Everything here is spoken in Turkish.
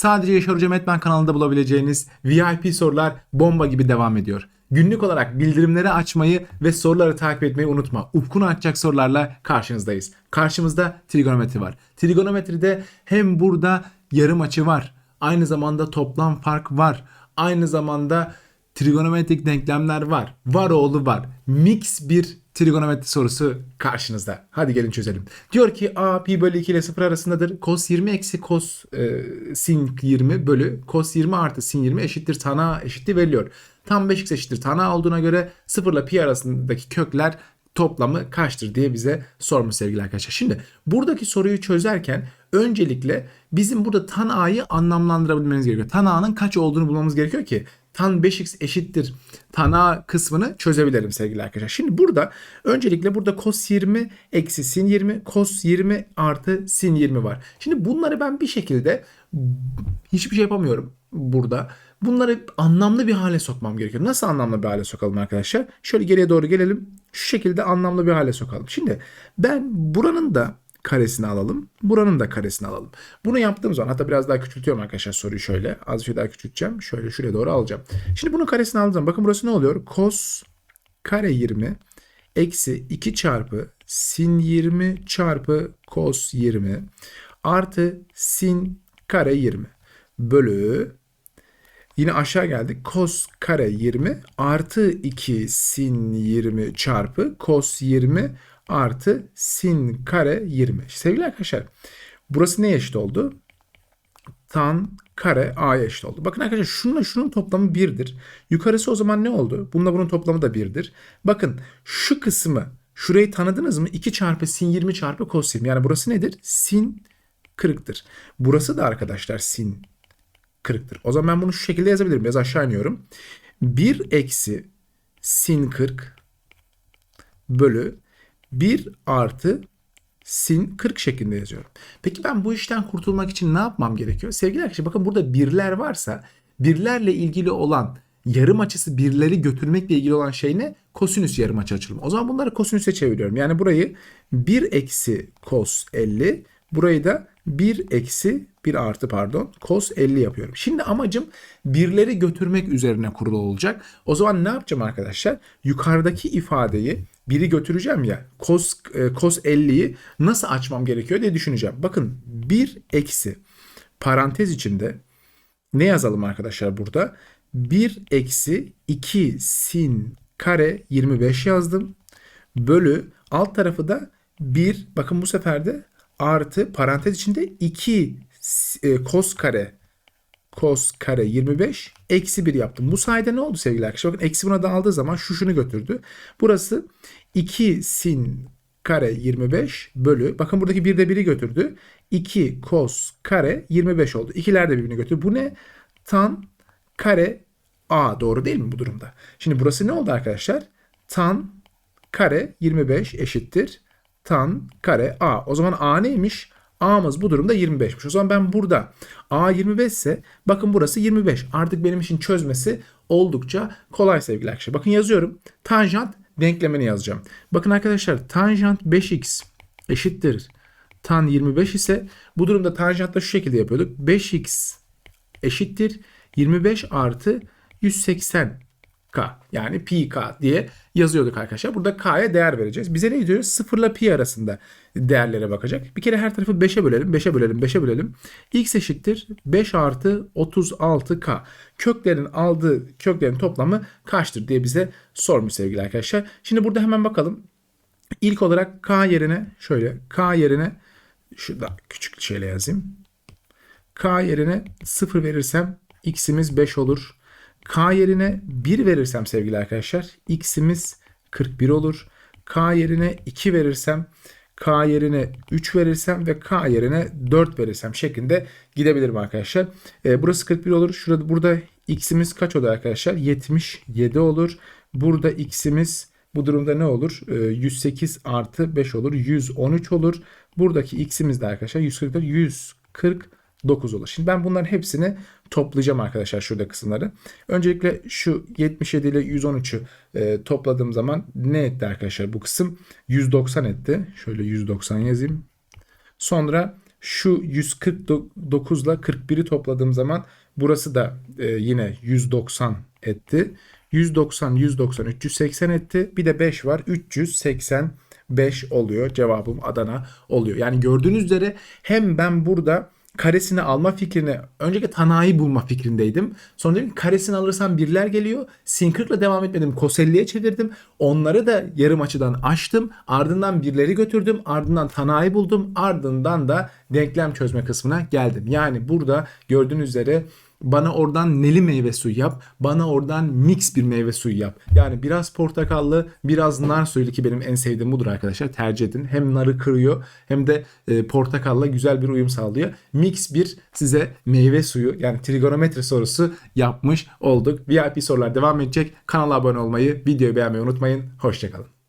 Sadece Yaşar Hocam Etmen kanalında bulabileceğiniz VIP sorular bomba gibi devam ediyor. Günlük olarak bildirimleri açmayı ve soruları takip etmeyi unutma. Ufkunu açacak sorularla karşınızdayız. Karşımızda trigonometri var. Trigonometride hem burada yarım açı var. Aynı zamanda toplam fark var. Aynı zamanda trigonometrik denklemler var. Var oğlu var. Mix bir trigonometri sorusu karşınızda. Hadi gelin çözelim. Diyor ki a pi bölü 2 ile 0 arasındadır. Cos 20 eksi cos e, sin 20 bölü cos 20 artı sin 20 eşittir tan a eşittir veriliyor. Tam 5x eşittir tan a olduğuna göre 0 ile pi arasındaki kökler toplamı kaçtır diye bize sormuş sevgili arkadaşlar. Şimdi buradaki soruyu çözerken öncelikle bizim burada tan a'yı anlamlandırabilmeniz gerekiyor. Tan a'nın kaç olduğunu bulmamız gerekiyor ki tan 5x eşittir tan a kısmını çözebilirim sevgili arkadaşlar. Şimdi burada öncelikle burada cos 20 eksi sin 20 cos 20 artı sin 20 var. Şimdi bunları ben bir şekilde hiçbir şey yapamıyorum burada. Bunları anlamlı bir hale sokmam gerekiyor. Nasıl anlamlı bir hale sokalım arkadaşlar? Şöyle geriye doğru gelelim. Şu şekilde anlamlı bir hale sokalım. Şimdi ben buranın da karesini alalım. Buranın da karesini alalım. Bunu yaptığım zaman hatta biraz daha küçültüyorum arkadaşlar soruyu şöyle. Az bir şey daha küçülteceğim. Şöyle şuraya doğru alacağım. Şimdi bunun karesini aldığım zaman bakın burası ne oluyor? Cos kare 20 eksi 2 çarpı sin 20 çarpı cos 20 artı sin kare 20 bölü Yine aşağı geldik. Cos kare 20 artı 2 sin 20 çarpı cos 20 artı sin kare 20. Sevgili arkadaşlar burası neye eşit oldu? Tan kare a'ya eşit oldu. Bakın arkadaşlar şununla şunun toplamı 1'dir. Yukarısı o zaman ne oldu? Bununla bunun toplamı da 1'dir. Bakın şu kısmı şurayı tanıdınız mı? 2 çarpı sin 20 çarpı cos 20. Yani burası nedir? Sin 40'tır. Burası da arkadaşlar sin 40'tır. O zaman ben bunu şu şekilde yazabilirim. Biraz aşağı iniyorum. 1 eksi sin 40 bölü 1 artı sin 40 şeklinde yazıyorum. Peki ben bu işten kurtulmak için ne yapmam gerekiyor? Sevgili arkadaşlar bakın burada birler varsa birlerle ilgili olan yarım açısı birleri götürmekle ilgili olan şey ne? Kosinüs yarım açı açılımı. O zaman bunları kosinüse çeviriyorum. Yani burayı 1 eksi cos 50 burayı da 1 eksi 1 artı pardon cos 50 yapıyorum. Şimdi amacım birleri götürmek üzerine kurulu olacak. O zaman ne yapacağım arkadaşlar? Yukarıdaki ifadeyi biri götüreceğim ya cos, e, cos 50'yi nasıl açmam gerekiyor diye düşüneceğim. Bakın 1 eksi parantez içinde ne yazalım arkadaşlar burada? 1 eksi 2 sin kare 25 yazdım. Bölü alt tarafı da 1 bakın bu sefer de artı parantez içinde 2 e, cos kare cos kare 25 eksi 1 yaptım. Bu sayede ne oldu sevgili arkadaşlar? Bakın eksi buna da aldığı zaman şu şunu götürdü. Burası 2 sin kare 25 bölü bakın buradaki 1 de 1'i götürdü. 2 cos kare 25 oldu. İkiler de birbirini götürdü. Bu ne? Tan kare a doğru değil mi bu durumda? Şimdi burası ne oldu arkadaşlar? Tan kare 25 eşittir tan kare a. O zaman a neymiş? A'mız bu durumda 25'miş. O zaman ben burada A 25 ise bakın burası 25. Artık benim için çözmesi oldukça kolay sevgili arkadaşlar. Bakın yazıyorum. Tanjant denklemini yazacağım. Bakın arkadaşlar tanjant 5x eşittir. Tan 25 ise bu durumda tanjantta şu şekilde yapıyorduk. 5x eşittir 25 artı 180 k yani pi k diye yazıyorduk arkadaşlar. Burada k'ya değer vereceğiz. Bize ne diyor? 0 ile pi arasında değerlere bakacak. Bir kere her tarafı 5'e bölelim, 5'e bölelim, 5'e bölelim. x eşittir 5 artı 36k. Köklerin aldığı köklerin toplamı kaçtır diye bize sormuş sevgili arkadaşlar. Şimdi burada hemen bakalım. İlk olarak k yerine şöyle k yerine şurada küçük şeyle yazayım. k yerine 0 verirsem x'imiz 5 olur. K yerine 1 verirsem sevgili arkadaşlar x'imiz 41 olur. K yerine 2 verirsem K yerine 3 verirsem ve K yerine 4 verirsem şeklinde gidebilirim arkadaşlar. E, burası 41 olur. Şurada burada x'imiz kaç olur arkadaşlar? 77 olur. Burada x'imiz bu durumda ne olur? E, 108 artı 5 olur. 113 olur. Buradaki x'imiz de arkadaşlar 144 140 9 olur. Şimdi ben bunların hepsini toplayacağım arkadaşlar şurada kısımları. Öncelikle şu 77 ile 113'ü e, topladığım zaman ne etti arkadaşlar bu kısım? 190 etti. Şöyle 190 yazayım. Sonra Şu 149 ile 41'i topladığım zaman burası da e, yine 190 etti. 190, 190, 380 etti. Bir de 5 var. 385 oluyor. Cevabım Adana oluyor. Yani gördüğünüz üzere hem ben burada karesini alma fikrini önceki Tana'yı bulma fikrindeydim. Sonra dedim karesini alırsam birler geliyor. Sin 40'la devam etmedim. 50'ye çevirdim. Onları da yarım açıdan açtım. Ardından birleri götürdüm. Ardından Tana'yı buldum. Ardından da denklem çözme kısmına geldim. Yani burada gördüğünüz üzere bana oradan neli meyve suyu yap. Bana oradan mix bir meyve suyu yap. Yani biraz portakallı, biraz nar suylu ki benim en sevdiğim budur arkadaşlar. Tercih edin. Hem narı kırıyor hem de e, portakalla güzel bir uyum sağlıyor. Mix bir size meyve suyu yani trigonometri sorusu yapmış olduk. VIP sorular devam edecek. Kanala abone olmayı, videoyu beğenmeyi unutmayın. Hoşçakalın.